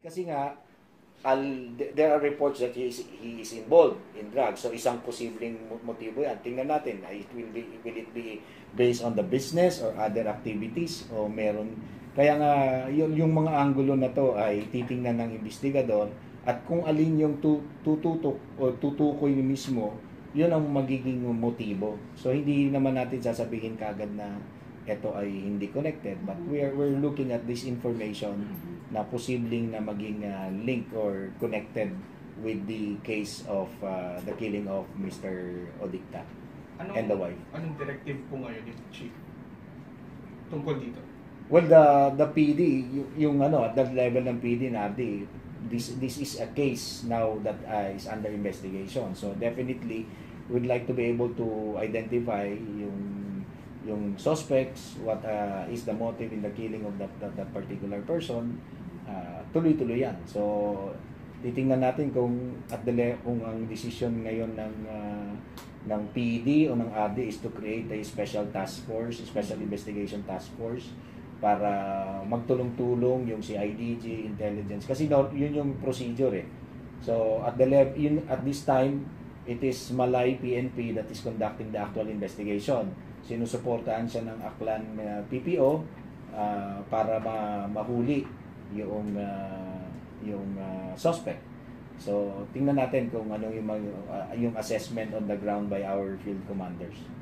Kasi nga, al, there are reports that he is, he is involved in drugs. So isang posibleng mo- motibo yan. Tingnan natin, it will, be, will it be based on the business or other activities o meron. Kaya nga, yung, yung mga anggulo na to ay titingnan ng investigador at kung alin yung tu- tututok o tutukoy mismo, yun ang magiging motibo. So hindi naman natin sasabihin kagad na ito ay hindi connected but we are we're looking at this information na posibleng na maging uh, link or connected with the case of uh, the killing of Mr. Odicta Anong, and the wife. Anong directive po ngayon ni Chief tungkol dito? Well, the the PD, yung, yung ano, at that level ng PD na di, this this is a case now that uh, is under investigation. So definitely we'd like to be able to identify yung yung suspects, what uh, is the motive in the killing of that that, that particular person. Uh, tuloy-tuloy yan. So titingnan natin kung at the kung ang decision ngayon ng uh, ng PD o ng AD is to create a special task force, special investigation task force para magtulong-tulong yung CIDG, intelligence kasi yun yung procedure eh. So at the yun at this time it is Malay PNP that is conducting the actual investigation. Sinusuportahan siya ng Aklan uh, PPO uh, para ma- mahuli yung uh, yung uh, suspect. So tingnan natin kung ano yung uh, yung assessment on the ground by our field commanders.